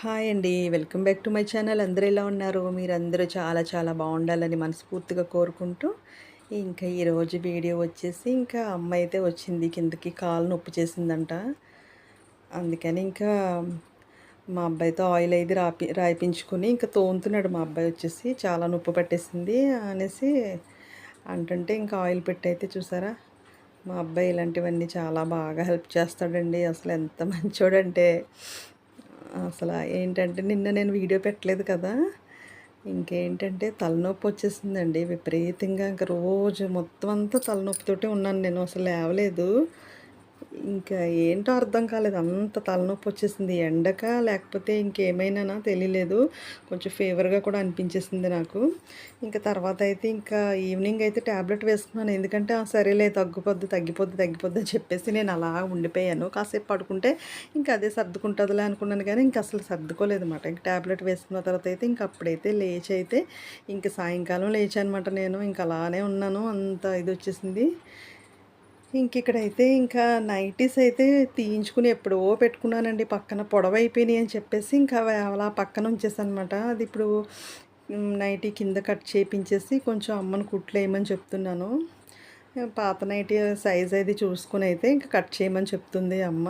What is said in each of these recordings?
Hi అండి. Welcome back to my channel. అందరూ ఎలా ఉన్నారు? మీరందరూ చాలా చాలా బాగుండాలని మనస్ఫూర్తిగా కోరుకుంటూ ఇంకా ఈరోజు వీడియో వచ్చేసి ఇంకా అమ్మ అయితే వచ్చింది. కిందకి కాలు నొప్పి చేసిందంట. అందుకని ఇంకా మా అబ్బాయితో ఆయిల్ అయితే రాపి రాయిపించుకుని ఇంకా తోముతున్నాడు మా అబ్బాయి వచ్చేసి. చాలా నొప్పి పట్టేసింది అనేసి అంటుంటే ఇంకా ఆయిల్ పెట్టయితే చూసారా? మా అబ్బాయి ఇలాంటివన్నీ చాలా బాగా హెల్ప్ చేస్తాడండి. అసలు ఎంత మంచోడంటే. అసలు ఏంటంటే నిన్న నేను వీడియో పెట్టలేదు కదా. ఇంకేంటంటే తలనొప్పి వచ్చేసిందండి. విపరీతంగా ఇంకా రోజు మొత్తం అంతా తలనొప్పితోటే ఉన్నాను నేను. అసలు లేవలేదు. ఇంకా ఏంటో అర్థం కాలేదు. అంత తలనొప్పి వచ్చేసింది. ఎండక లేకపోతే ఇంకేమైనా తెలియలేదు కొంచెం ఫీవర్గా కూడా అనిపించేసింది నాకు. ఇంకా తర్వాత అయితే ఇంకా ఈవినింగ్ అయితే ట్యాబ్లెట్ వేసుకున్నాను. ఎందుకంటే సరేలే తగ్గిపోద్ది తగ్గిపోద్ది తగ్గిపోద్ది అని చెప్పేసి నేను అలా ఉండిపోయాను. కాసేపు పడుకుంటే ఇంకా అదే సర్దుకుంటుందిలే అనుకున్నాను కానీ ఇంకా అసలు సర్దుకోలేదు అనమాట ఇంకా ట్యాబ్లెట్ వేసుకున్న తర్వాత అయితే ఇంక అప్పుడైతే లేచి అయితే ఇంక సాయంకాలం లేచానమాట నేను. ఇంకా అలానే ఉన్నాను. అంత ఇది వచ్చేసింది. ఇంక ఇక్కడైతే ఇంకా నైటీస్ అయితే తీయించుకుని ఎప్పుడో పెట్టుకున్నానండి. పక్కన పొడవైపోయినాయి అని చెప్పేసి ఇంకా అలా పక్కన ఉంచేసానమాట అది ఇప్పుడు నైటీ కింద కట్ చేయించేసి కొంచెం అమ్మను కుట్లేయమని చెప్తున్నాను. పాత నైటీ సైజ్ అయితే చూసుకుని అయితే ఇంకా కట్ చేయమని చెప్తుంది అమ్మ.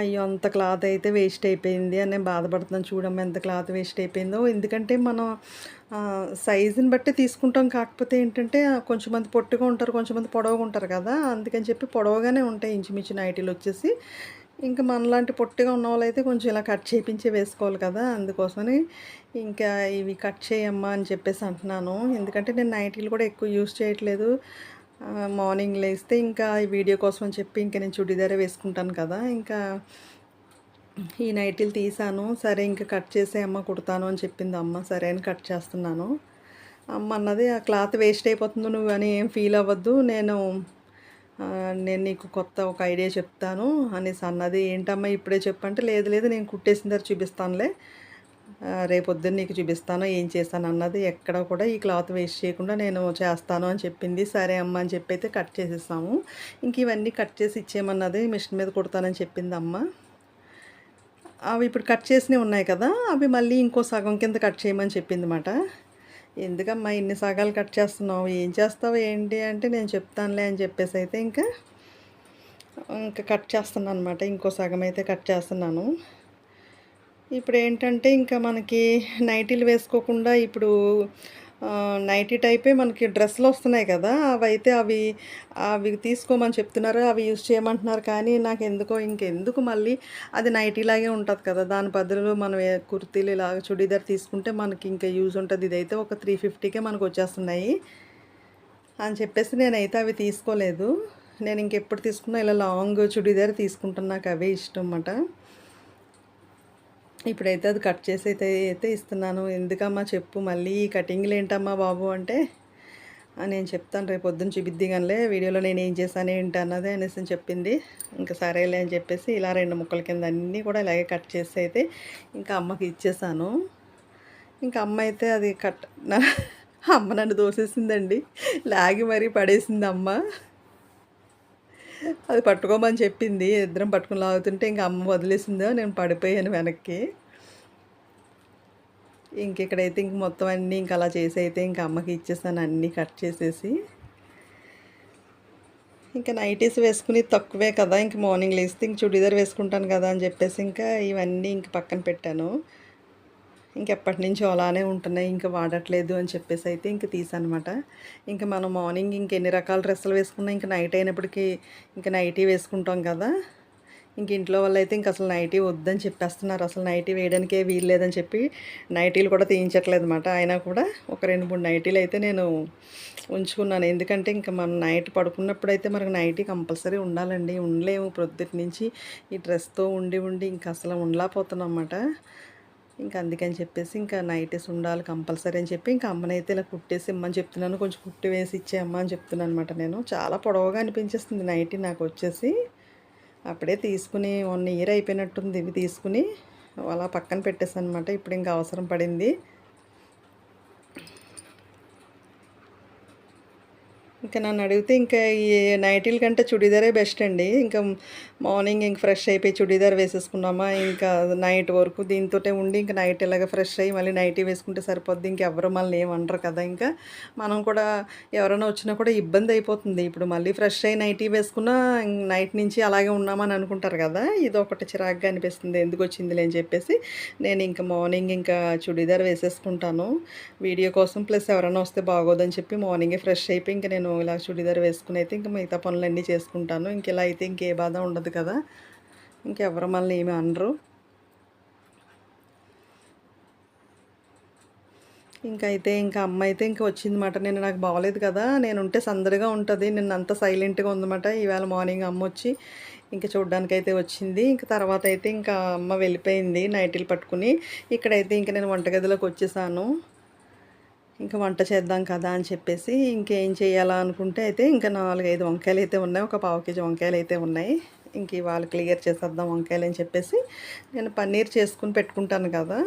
అయ్యో అంత క్లాత్ అయితే వేస్ట్ అయిపోయింది అని నేను బాధపడుతున్నాను చూడమ్మ ఎంత క్లాత్ వేస్ట్ అయిపోయిందో. ఎందుకంటే మనం సైజుని బట్టి తీసుకుంటాం. కాకపోతే ఏంటంటే కొంచెం మంది పొట్టిగా ఉంటారు కొంచెం మంది పొడవుగా ఉంటారు కదా. అందుకని చెప్పి పొడవుగానే ఉంటాయి ఇంచుమించు నైటీలు వచ్చేసి. ఇంకా మనలాంటి పొట్టిగా ఉన్న వాళ్ళైతే కొంచెం ఇలా కట్ చేయించి వేసుకోవాలి కదా. అందుకోసమని ఇంకా ఇవి కట్ చేయమ్మా అని చెప్పేసి అంటున్నాను. ఎందుకంటే నేను నైటీలు కూడా ఎక్కువ యూస్ చేయట్లేదు. మార్నింగ్ లేస్తే ఇంకా ఈ వీడియో కోసం చెప్పి ఇంకా నేను చుడిదారే వేసుకుంటాను కదా. ఇంకా ఈ నైటీలు తీసాను. సరే ఇంకా కట్ చేసే అమ్మ కుడతాను అని చెప్పింది అమ్మ. సరే అని కట్ చేస్తున్నాను. అమ్మ అన్నది ఆ క్లాత్ వేస్ట్ అయిపోతుంది నువ్వు అని ఏం ఫీల్ అవ్వద్దు. నేను నేను నీకు కొత్త ఒక ఐడియా చెప్తాను అనేసి అన్నది. ఏంటమ్మా ఇప్పుడే చెప్పంటే? లేదు లేదు నేను కుట్టేసిన తర్వాత చూపిస్తానులే. రేపొద్దున్న నీకు చూపిస్తాను ఏం చేస్తాను అన్నది ఎక్కడ కూడా ఈ క్లాత్ వేస్ట్ చేయకుండా నేను చేస్తాను అని చెప్పింది. సరే అమ్మ అని చెప్పి అయితే కట్ చేసేసాము. ఇంక ఇవన్నీ కట్ చేసి ఇచ్చేయమన్నది మిషన్ మీద కుడతానని చెప్పింది అమ్మ. అవి ఇప్పుడు కట్ చేసినవి ఉన్నాయి కదా అవి మళ్ళీ ఇంకో సగం కింద కట్ చేయమని చెప్పింది అనమాట ఎందుకమ్మా ఇన్ని సగాలు కట్ చేస్తున్నావు ఏం చేస్తావు ఏంటి అంటే నేను చెప్తానులే అని చెప్పేసి అయితే ఇంకా ఇంకా కట్ చేస్తున్నాను అనమాట ఇంకో సగం అయితే కట్ చేస్తున్నాను. ఇప్పుడు ఏంటంటే ఇంకా మనకి నైటీలు వేసుకోకుండా ఇప్పుడు నైటీ టైపే మనకి డ్రెస్సులు వస్తున్నాయి కదా. అవి అయితే అవి అవి తీసుకోమని చెప్తున్నారు. అవి యూజ్ చేయమంటున్నారు. కానీ నాకు ఎందుకో ఇంకెందుకు మళ్ళీ అది నైటీలాగే ఉంటుంది కదా. దాని బదులు మనం కుర్తీలు ఇలాగ చుడీదార్ తీసుకుంటే మనకి ఇంకా యూజ్ ఉంటుంది. ఇదైతే ఒక త్రీ ఫిఫ్టీకే మనకు వచ్చేస్తున్నాయి అని చెప్పేసి నేనైతే అవి తీసుకోలేదు. నేను ఇంకెప్పుడు తీసుకున్నా ఇలా లాంగ్ చుడీదార్ తీసుకుంటాను నాకు అవే ఇష్టం అన్నమాట. ఇప్పుడైతే అది కట్ చేసి అయితే అయితే ఇస్తున్నాను. ఎందుకమ్మా చెప్పు మళ్ళీ ఈ కటింగ్లు ఏంటమ్మా బాబు అంటే? నేను చెప్తాను రేపు పొద్దున్న చూపిద్ది కానీ వీడియోలో నేను ఏం చేశాను ఏంటి అన్నది అనేసి చెప్పింది. ఇంకా సరేలే అని చెప్పేసి ఇలా రెండు ముక్కల కింద అన్నీ కూడా ఇలాగే కట్ చేసి అయితే ఇంకా అమ్మకి ఇచ్చేసాను. ఇంకా అమ్మ అయితే అది కట్ అమ్మ నన్ను దోసేసిందండి లాగి మరీ పడేసింది అమ్మ. అది పట్టుకోమని చెప్పింది. ఇద్దరం పట్టుకుని లాగుతుంటే ఇంకా అమ్మ వదిలేసిందో నేను పడిపోయాను వెనక్కి. ఇంక ఇక్కడైతే ఇంక మొత్తం అన్నీ ఇంక అలా చేసి అయితే ఇంక అమ్మకి ఇచ్చేసాను అన్నీ కట్ చేసేసి. ఇంకా నైటీస్ వేసుకుని తక్కువే కదా ఇంక మార్నింగ్ లేస్తే ఇంక చుడీదార్ వేసుకుంటాను కదా అని చెప్పేసి ఇంకా ఇవన్నీ ఇంక పక్కన పెట్టాను. ఇంకెప్పటి నుంచో అలానే ఉంటున్నాయి ఇంకా వాడట్లేదు అని చెప్పేసి అయితే ఇంక తీసానమాట ఇంకా మనం మార్నింగ్ ఇంకెన్ని రకాల డ్రెస్సులు వేసుకున్నా ఇంకా నైట్ అయినప్పటికీ ఇంకా నైటీ వేసుకుంటాం కదా. ఇంక ఇంట్లో వాళ్ళు అయితే ఇంక అసలు నైటీ వద్దని చెప్పేస్తున్నారు. అసలు నైటీ వేయడానికే వీలు లేదని చెప్పి నైటీలు కూడా తీయించట్లేదు అనమాట అయినా కూడా ఒక రెండు మూడు నైటీలు అయితే నేను ఉంచుకున్నాను. ఎందుకంటే ఇంకా మనం నైట్ పడుకున్నప్పుడు అయితే మనకు నైటీ కంపల్సరీ ఉండాలండి. ఉండలేము. ప్రొద్దుటి నుంచి ఈ డ్రెస్తో ఉండి ఉండి ఇంకా అసలు ఉండలేకపోతున్నాం అన్నమాట. ఇంకా అందుకని చెప్పేసి ఇంకా నైటీస్ ఉండాలి కంపల్సరీ అని చెప్పి ఇంకా అమ్మనైతే ఇలా కుట్టేసి ఇమ్మని చెప్తున్నాను కొంచెం కుట్టి వేసి ఇచ్చేయమ్మ అని చెప్తున్నాను అనమాట నేను. చాలా పొడవుగా అనిపించేస్తుంది నైటీ నాకు వచ్చేసి. అప్పుడే తీసుకుని వన్ ఇయర్ అయిపోయినట్టుంది ఇవి తీసుకుని. అలా పక్కన పెట్టేసాను అనమాట ఇప్పుడు ఇంకా అవసరం పడింది. ఇంకా నన్ను అడిగితే ఇంకా ఈ నైటీల కంటే చుడీదారే బెస్ట్ అండి. ఇంకా మార్నింగ్ ఇంక ఫ్రెష్ అయిపోయి చుడీదార్ వేసేసుకున్నామా ఇంకా నైట్ వరకు దీంతో ఉండి ఇంకా నైట్ ఇలాగ ఫ్రెష్ అయ్యి మళ్ళీ నైటీ వేసుకుంటే సరిపోద్ది ఇంకెవరు మళ్ళీ ఏమంటారు కదా. ఇంకా మనం కూడా ఎవరైనా వచ్చినా కూడా ఇబ్బంది అయిపోతుంది. ఇప్పుడు మళ్ళీ ఫ్రెష్ అయ్యి నైటీ వేసుకున్నా నైట్ నుంచి అలాగే ఉన్నామని అనుకుంటారు కదా. ఇది ఒకటి చిరాగ్గా అనిపిస్తుంది. ఎందుకు వచ్చిందిలే అని చెప్పేసి నేను ఇంకా మార్నింగ్ ఇంకా చుడీదార్ వేసేసుకుంటాను. వీడియో కోసం ప్లస్ ఎవరైనా వస్తే బాగోదని చెప్పి మార్నింగే ఫ్రెష్ అయిపోయి ఇంకా నేను ఇలా చుడీదార్ వేసుకుని అయితే ఇంకా మిగతా పనులన్నీ చేసుకుంటాను. ఇంక ఇలా అయితే ఇంకే బాధ ఉండదు కదా. ఇంకెవరు మళ్ళీ ఏమి అనరు. ఇంకా అయితే ఇంకా అమ్మ అయితే ఇంకా వచ్చిందన్నమాట నేను నాకు బాగలేదు కదా. నేను ఉంటే సందడిగా ఉంటుంది. నిన్న అంత సైలెంట్గా ఉందన్నమాట ఈవేళ మార్నింగ్ అమ్మ వచ్చి ఇంకా చూడడానికి వచ్చింది. ఇంకా తర్వాత అయితే ఇంకా అమ్మ వెళ్ళిపోయింది నైటీలు పట్టుకుని. ఇక్కడైతే ఇంకా నేను వంటగదిలోకి వచ్చేసాను. ఇంకా వంట చేద్దాం కదా అని చెప్పేసి ఇంకేం చేయాలా అనుకుంటే అయితే ఇంకా నాలుగైదు వంకాయలు అయితే ఉన్నాయి. ఒక పావు కేజీ వంకాయలు అయితే ఉన్నాయి. ఇంక ఇవాళ క్లియర్ చేసేద్దాం వంకాయలు అని చెప్పేసి నేను పన్నీర్ చేసుకుని పెట్టుకుంటాను కదా.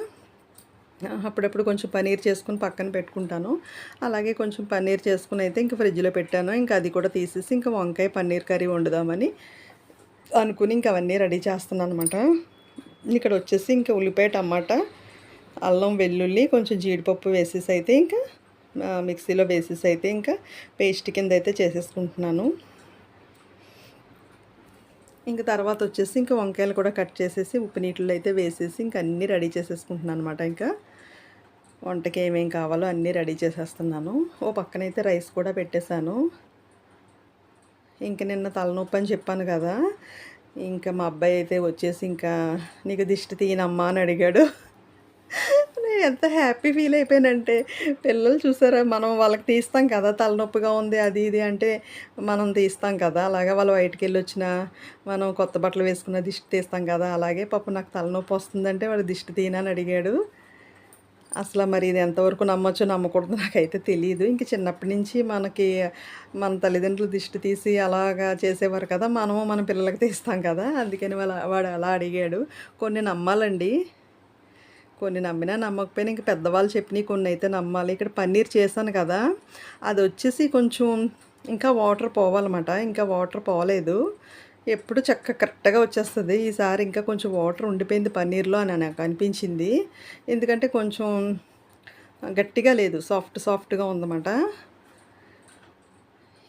అప్పుడప్పుడు కొంచెం పన్నీర్ చేసుకుని పక్కన పెట్టుకుంటాను. అలాగే కొంచెం పన్నీర్ చేసుకుని అయితే ఇంకా ఫ్రిడ్జ్లో పెట్టాను. ఇంకా అది కూడా తీసేసి ఇంకా వంకాయ పన్నీర్ కర్రీ వండుదామని అనుకుని ఇంకా అవన్నీ రెడీ చేస్తున్నాను అనమాట ఇక్కడ వచ్చేసి ఇంకా ఉల్లిపాయ టమాటా అల్లం వెల్లుల్లి కొంచెం జీడిపప్పు వేసేసి అయితే ఇంకా మిక్సీలో వేసేసి అయితే ఇంకా పేస్ట్ కింద అయితే చేసేసుకుంటున్నాను. ఇంకా తర్వాత వచ్చేసి ఇంకా వంకాయలు కూడా కట్ చేసేసి ఉప్పు నీటిలో అయితే వేసేసి ఇంకా అన్నీ రెడీ చేసేసుకుంటున్నాను అనమాట ఇంకా. వంటకి ఏమేమి కావాలో అన్నీ రెడీ చేసేస్తున్నాను. ఓ పక్కనైతే రైస్ కూడా పెట్టేశాను. ఇంక నిన్న తలనొప్పి అని చెప్పాను కదా. ఇంకా మా అబ్బాయి అయితే వచ్చేసి ఇంకా నీకు దిష్టి తీయనమ్మా అని అడిగాడు. నేను ఎంత హ్యాపీ ఫీల్ అయిపోయానంటే పిల్లలు చూసారా మనం వాళ్ళకి తీస్తాం కదా తలనొప్పిగా ఉంది అది ఇది అంటే మనం తీస్తాం కదా అలాగే వాళ్ళు బయటికి వెళ్ళి వచ్చిన మనం కొత్త బట్టలు వేసుకున్న దిష్టి తీస్తాం కదా అలాగే పప్పు నాకు తలనొప్పి వస్తుందంటే వాడు దిష్టి తీనని అడిగాడు. అసలు మరి ఇది ఎంతవరకు నమ్మొచ్చో నమ్మకూడదు నాకైతే తెలియదు ఇంక చిన్నప్పటి నుంచి మనకి మన తల్లిదండ్రులు దిష్టి తీసి అలాగా చేసేవారు కదా మనము మన పిల్లలకి తీస్తాం కదా అందుకని వాళ్ళ వాడు అలా అడిగాడు. కొన్ని నమ్మాలండి. కొన్ని నమ్మినా నమ్మకపోయినా ఇంక పెద్దవాళ్ళు చెప్పినవి కొన్ని అయితే నమ్మాలి. ఇక్కడ పన్నీర్ చేశాను కదా అది వచ్చేసి కొంచెం ఇంకా వాటర్ పోవాలన్నమాట. ఇంకా వాటర్ పోలేదు. ఎప్పుడు చక్క కరెక్ట్గా వచ్చేస్తుంది. ఈసారి ఇంకా కొంచెం వాటర్ ఉండిపోయింది పన్నీర్లో అని నాకు అనిపించింది. ఎందుకంటే కొంచెం గట్టిగా లేదు సాఫ్ట్ సాఫ్ట్గా ఉందన్నమాట.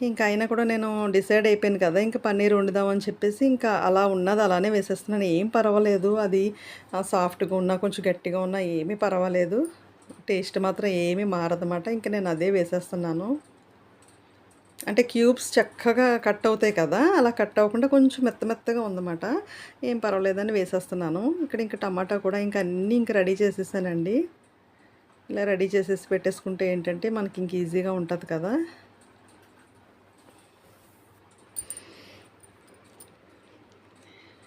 ఇంకా అయినా కూడా నేను డిసైడ్ అయిపోయాను కదా ఇంకా పన్నీర్ వండుదామని చెప్పేసి ఇంకా అలా ఉన్నది అలానే వేసేస్తున్నాను. ఏం పర్వాలేదు అది సాఫ్ట్గా ఉన్నా కొంచెం గట్టిగా ఉన్నా ఏమీ పర్వాలేదు. టేస్ట్ మాత్రం ఏమీ మారదన్నమాట. ఇంకా నేను అదే వేసేస్తున్నాను. అంటే క్యూబ్స్ చక్కగా కట్ అవుతాయి కదా అలా కట్ అవ్వకుండా కొంచెం మెత్త మెత్తగా ఉందన్నమాట. ఏం పర్వాలేదని వేసేస్తున్నాను. ఇక్కడ ఇంకా టమాటా కూడా ఇంకా అన్నీ ఇంకా రెడీ చేసేసానండి. ఇలా రెడీ చేసేసి పెట్టేసుకుంటే ఏంటంటే మనకి ఇంక ఈజీగా ఉంటుంది కదా.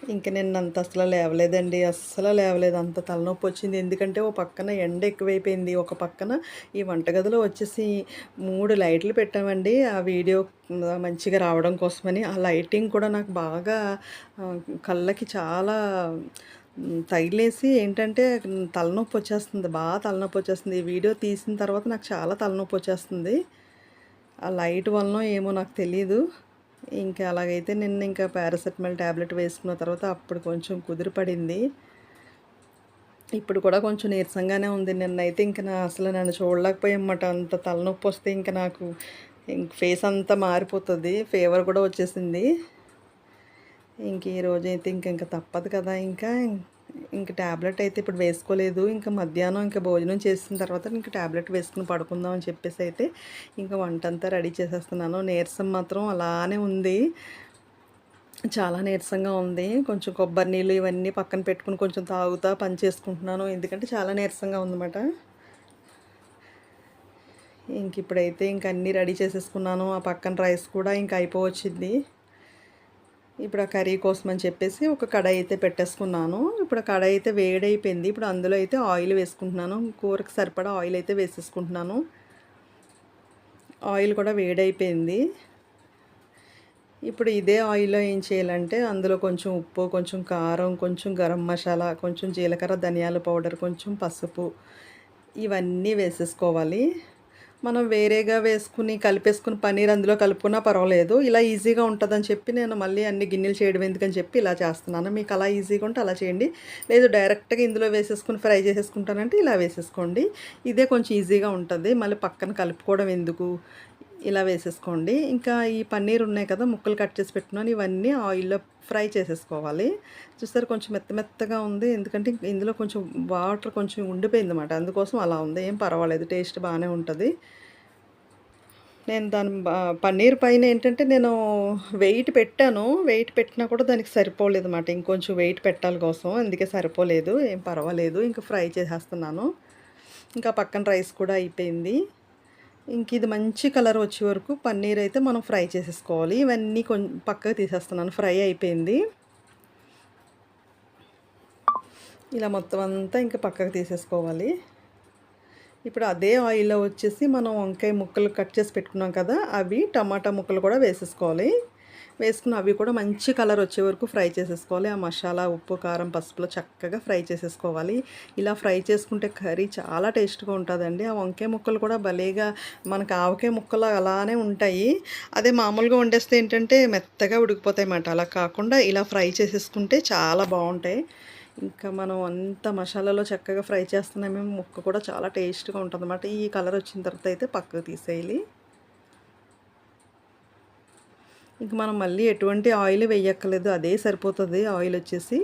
ఇంక నిన్న అంత అసలు లేవలేదండి. అస్సలు లేవలేదు. అంత తలనొప్పి వచ్చింది. ఎందుకంటే ఓ పక్కన ఎండ ఎక్కువైపోయింది. ఒక పక్కన ఈ వంటగదిలో వచ్చేసి మూడు లైట్లు పెట్టామండి. ఆ వీడియో మంచిగా రావడం కోసమని. ఆ లైటింగ్ కూడా నాకు బాగా కళ్ళకి చాలా తగిలేసి ఏంటంటే తలనొప్పి వచ్చేస్తుంది. బాగా తలనొప్పి వచ్చేస్తుంది. ఈ వీడియో తీసిన తర్వాత నాకు చాలా తలనొప్పి వచ్చేస్తుంది. ఆ లైట్ వలన ఏమో నాకు తెలియదు ఇంకా అలాగైతే నిన్న ఇంకా పారాసెటమాల్ ట్యాబ్లెట్ వేసుకున్న తర్వాత అప్పుడు కొంచెం కుదిరిపడింది. ఇప్పుడు కూడా కొంచెం నీరసంగానే ఉంది. నిన్నైతే ఇంకా నా అసలు నన్ను చూడలేకపోయామాట అంత తలనొప్పి వస్తే ఇంకా నాకు ఇంక ఫేస్ అంతా మారిపోతుంది. ఫీవర్ కూడా వచ్చేసింది. ఇంక ఈరోజైతే అయితే ఇంక ఇంకా తప్పదు కదా. ఇంకా ఇంక ట్యాబ్లెట్ అయితే ఇప్పుడు వేసుకోలేదు. ఇంకా మధ్యాహ్నం ఇంకా భోజనం చేసిన తర్వాత ఇంకా ట్యాబ్లెట్ వేసుకుని పడుకుందాం అని చెప్పేసి అయితే ఇంకా వంట అంతా రెడీ చేసేస్తున్నాను. నీరసం మాత్రం అలానే ఉంది. చాలా నీరసంగా ఉంది. కొంచెం కొబ్బరి నీళ్ళు ఇవన్నీ పక్కన పెట్టుకుని కొంచెం తాగుతా పని చేసుకుంటున్నాను. ఎందుకంటే చాలా నీరసంగా ఉందన్నమాట. ఇంక ఇప్పుడైతే ఇంక అన్నీ రెడీ చేసేసుకున్నాను. ఆ పక్కన రైస్ కూడా ఇంక అయిపోవచ్చింది. ఇప్పుడు ఆ కర్రీ కోసం అని చెప్పేసి ఒక కడాయి అయితే పెట్టేసుకున్నాను. ఇప్పుడు ఆ కడాయి అయితే వేడైపోయింది. ఇప్పుడు అందులో అయితే ఆయిల్ వేసుకుంటున్నాను. కూరకు సరిపడా ఆయిల్ అయితే వేసేసుకుంటున్నాను. ఆయిల్ కూడా వేడైపోయింది. ఇప్పుడు ఇదే ఆయిల్లో ఏం చేయాలంటే అందులో కొంచెం ఉప్పు కొంచెం కారం కొంచెం గరం మసాలా కొంచెం జీలకర్ర ధనియాల పౌడర్ కొంచెం పసుపు ఇవన్నీ వేసేసుకోవాలి. మనం వేరేగా వేసుకుని కలిపేసుకుని పన్నీర్ అందులో కలుపుకున్నా పర్వాలేదు. ఇలా ఈజీగా ఉంటుందని చెప్పి నేను మళ్ళీ అన్ని గిన్నెలు చేయడం ఎందుకని చెప్పి ఇలా చేస్తున్నాను. మీకు అలా ఈజీగా ఉంటే అలా చేయండి. లేదు డైరెక్ట్గా ఇందులో వేసేసుకుని ఫ్రై చేసేసుకుంటానంటే ఇలా వేసేసుకోండి. ఇదే కొంచెం ఈజీగా ఉంటుంది. మళ్ళీ పక్కన కలుపుకోవడం ఎందుకు? ఇలా వేసేసుకోండి. ఇంకా ఈ పన్నీర్ ఉన్నాయి కదా ముక్కలు కట్ చేసి పెట్టుకున్నాను. ఇవన్నీ ఆయిల్లో ఫ్రై చేసేసుకోవాలి. చూస్తారు కొంచెం మెత్త మెత్తగా ఉంది. ఎందుకంటే ఇందులో కొంచెం వాటర్ కొంచెం ఉండిపోయింది అనమాట అందుకోసం అలా ఉంది. ఏం పర్వాలేదు. టేస్ట్ బాగానే ఉంటుంది. నేను దాని పన్నీర్ పైన ఏంటంటే నేను వెయిట్ పెట్టాను. వెయిట్ పెట్టినా కూడా దానికి సరిపోలేదు అనమాట ఇంకొంచెం వెయిట్ పెట్టాలి కోసం. అందుకే సరిపోలేదు. ఏం పర్వాలేదు. ఇంకా ఫ్రై చేసేస్తున్నాను. ఇంకా పక్కన రైస్ కూడా అయిపోయింది. ఇంక ఇది మంచి కలర్ వచ్చే వరకు పన్నీర్ అయితే మనం ఫ్రై చేసేసుకోవాలి. ఇవన్నీ కొంచెం పక్కకు తీసేస్తున్నాను. ఫ్రై అయిపోయింది. ఇలా మొత్తం అంతా ఇంకా పక్కకు తీసేసుకోవాలి. ఇప్పుడు అదే ఆయిల్లో వచ్చేసి మనం వంకాయ ముక్కలు కట్ చేసి పెట్టుకున్నాం కదా అవి టమాటా ముక్కలు కూడా వేసేసుకోవాలి. వేసుకుని అవి కూడా మంచి కలర్ వచ్చే వరకు ఫ్రై చేసేసుకోవాలి. ఆ మసాలా ఉప్పు కారం పసుపులో చక్కగా ఫ్రై చేసేసుకోవాలి. ఇలా ఫ్రై చేసుకుంటే కర్రీ చాలా టేస్ట్గా ఉంటుందండి. ఆ వంకాయ ముక్కలు కూడా భలేగా మనకు ఆవకాయ ముక్కలు అలానే ఉంటాయి. అదే మామూలుగా వండేస్తే ఏంటంటే మెత్తగా ఉడికిపోతాయి అన్నమాట. అలా కాకుండా ఇలా ఫ్రై చేసేసుకుంటే చాలా బాగుంటాయి. ఇంకా మనం అంత మసాలాలో చక్కగా ఫ్రై చేస్తున్నామేమో ముక్క కూడా చాలా టేస్ట్గా ఉంటుంది ఈ కలర్ వచ్చిన తర్వాత అయితే పక్కకు తీసేయాలి. ఇంక మనం మళ్ళీ ఎటువంటి ఆయిల్ వేయక్కర్లేదు అదే సరిపోతుంది ఆయిల్ వచ్చేసి.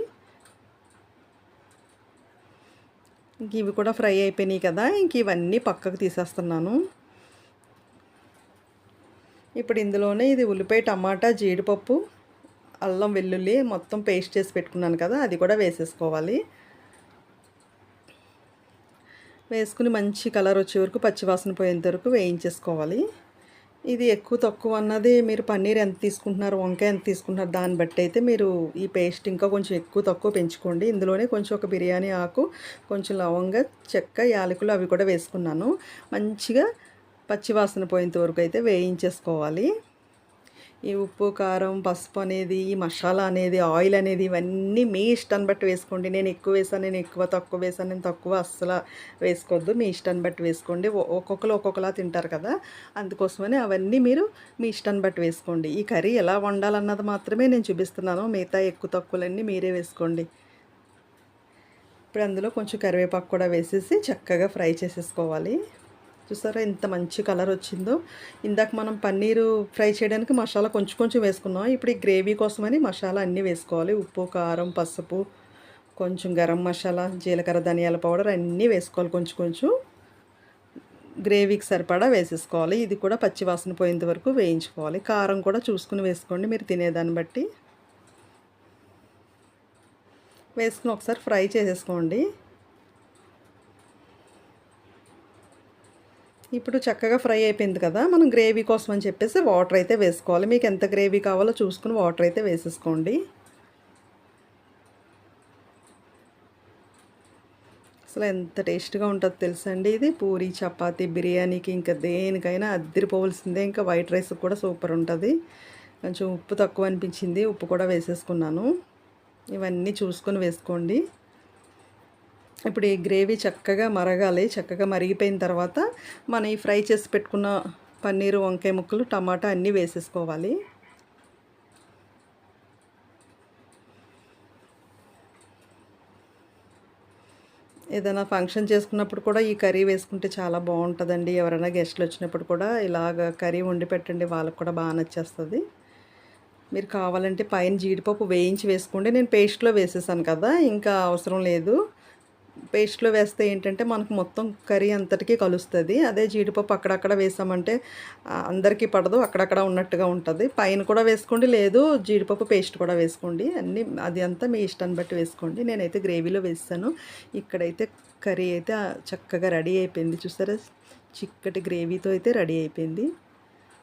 ఇంక ఇవి కూడా ఫ్రై అయిపోయినాయి కదా ఇంక ఇవన్నీ పక్కకు తీసేస్తున్నాను. ఇప్పుడు ఇందులోనే ఇది ఉల్లిపాయ టమాటా జీడిపప్పు అల్లం వెల్లుల్లి మొత్తం పేస్ట్ చేసి పెట్టుకున్నాను కదా అది కూడా వేసేసుకోవాలి. వేసుకుని మంచి కలర్ వచ్చే వరకు పచ్చివాసన పోయేంత వరకు వేయించేసుకోవాలి. ఇది ఎక్కువ తక్కువ అన్నది మీరు పన్నీర్ ఎంత తీసుకుంటున్నారు వంకాయ ఎంత తీసుకుంటున్నారు దాన్ని బట్టి అయితే మీరు ఈ పేస్ట్ ఇంకా కొంచెం ఎక్కువ తక్కువ పెంచుకోండి. ఇందులోనే కొంచెం ఒక బిర్యానీ ఆకు కొంచెం లవంగ చెక్క యాలకులు అవి కూడా వేసుకున్నాను. మంచిగా పచ్చివాసన పోయేంత వరకు అయితే వేయించేసుకోవాలి. ఈ ఉప్పు కారం పసుపు అనేది ఈ మసాలా అనేది ఆయిల్ అనేది ఇవన్నీ మీ ఇష్టాన్ని బట్టి వేసుకోండి. నేను ఎక్కువ వేసాను నేను ఎక్కువ తక్కువ వేసాను నేను తక్కువ అస్సలు వేసుకోవద్దు. మీ ఇష్టాన్ని బట్టి వేసుకోండి. ఒక్కొక్కరు ఒక్కొక్కలా తింటారు కదా. అందుకోసమని అవన్నీ మీరు మీ ఇష్టాన్ని బట్టి వేసుకోండి. ఈ కర్రీ ఎలా వండాలన్నది మాత్రమే నేను చూపిస్తున్నాను. మిగతా ఎక్కువ తక్కువలన్నీ మీరే వేసుకోండి. ఇప్పుడు అందులో కొంచెం కరివేపాకు కూడా వేసేసి చక్కగా ఫ్రై చేసేసుకోవాలి. చూసారా ఎంత మంచి కలర్ వచ్చిందో. ఇందాక మనం పన్నీరు ఫ్రై చేయడానికి మసాలా కొంచెం కొంచెం వేసుకున్నాం. ఇప్పుడు ఈ గ్రేవీ కోసమని మసాలా అన్నీ వేసుకోవాలి. ఉప్పు కారం పసుపు కొంచెం గరం మసాలా జీలకర్ర ధనియాల పౌడర్ అన్నీ వేసుకోవాలి కొంచెం కొంచెం. గ్రేవీకి సరిపడా వేసేసుకోవాలి. ఇది కూడా పచ్చివాసన పోయేంత వరకు వేయించుకోవాలి. కారం కూడా చూసుకుని వేసుకోండి మీరు తినేదాన్ని బట్టి. వేసుకుని ఒకసారి ఫ్రై చేసేసుకోండి. ఇప్పుడు చక్కగా ఫ్రై అయిపోయింది కదా మనం గ్రేవీ కోసం అని చెప్పేసి వాటర్ అయితే వేసుకోవాలి. మీకు ఎంత గ్రేవీ కావాలో చూసుకుని వాటర్ అయితే వేసేసుకోండి. అసలు ఎంత టేస్ట్గా ఉంటుందో తెలుసండి ఇది. పూరి చపాతి బిర్యానీకి ఇంకా దేనికైనా అద్దరిపోవలసిందే. ఇంకా వైట్ రైస్ కూడా సూపర్ ఉంటుంది. కొంచెం ఉప్పు తక్కువ అనిపించింది. ఉప్పు కూడా వేసేసుకున్నాను. ఇవన్నీ చూసుకొని వేసుకోండి. ఇప్పుడు ఈ గ్రేవీ చక్కగా మరగాలి చక్కగా మరిగిపోయిన తర్వాత మనం ఈ ఫ్రై చేసి పెట్టుకున్న పన్నీరు వంకాయ ముక్కలు టమాటా అన్నీ వేసేసుకోవాలి. ఏదైనా ఫంక్షన్ చేసుకున్నప్పుడు కూడా ఈ కర్రీ వేసుకుంటే చాలా బాగుంటుందండి. ఎవరైనా గెస్ట్లు వచ్చినప్పుడు కూడా ఇలాగ కర్రీ వండి పెట్టండి వాళ్ళకి కూడా బాగా నచ్చేస్తుంది. మీరు కావాలంటే పైన జీడిపప్పు వేయించి వేసుకోండి. నేను పేస్ట్లో వేసేసాను కదా ఇంకా అవసరం లేదు. పేస్ట్లో వేస్తే ఏంటంటే మనకు మొత్తం కర్రీ అంతటికీ కలుస్తుంది. అదే జీడిపప్పు అక్కడక్కడ వేసామంటే అందరికీ పడదు అక్కడక్కడ ఉన్నట్టుగా ఉంటుంది. పైన కూడా వేసుకోండి లేదు జీడిపప్పు పేస్ట్ కూడా వేసుకోండి. అన్నీ అది అంతా మీ ఇష్టాన్ని బట్టి వేసుకోండి. నేనైతే గ్రేవీలో వేస్తాను ఇక్కడైతే కర్రీ అయితే చక్కగా రెడీ అయిపోయింది. చూసారా? చిక్కటి గ్రేవీతో అయితే రెడీ అయిపోయింది.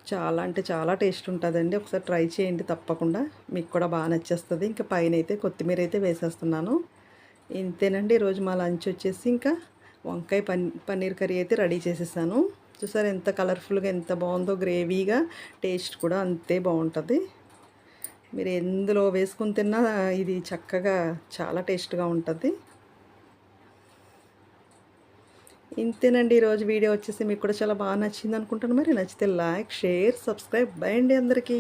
చాలా అంటే చాలా టేస్ట్ ఉంటుందండి. ఒకసారి ట్రై చేయండి తప్పకుండా. మీకు కూడా బాగా నచ్చేస్తుంది. ఇంకా పైన అయితే కొత్తిమీర అయితే వేసేస్తున్నాను. ఇంతేనండి ఈరోజు మా లంచ్ వచ్చేసి ఇంకా వంకాయ పన్ పన్నీర్ కర్రీ అయితే రెడీ చేసేసాను. చూసారు ఎంత కలర్ఫుల్గా ఎంత బాగుందో గ్రేవీగా టేస్ట్ కూడా అంతే బాగుంటుంది. మీరు ఎందులో వేసుకుని తిన్నా ఇది చక్కగా చాలా టేస్ట్గా ఉంటుంది. ఇంతేనండి ఈరోజు వీడియో వచ్చేసి మీకు కూడా చాలా బాగా నచ్చింది అనుకుంటాను. మరి నచ్చితే లైక్ షేర్ సబ్స్క్రైబ్. బై అండి అందరికీ.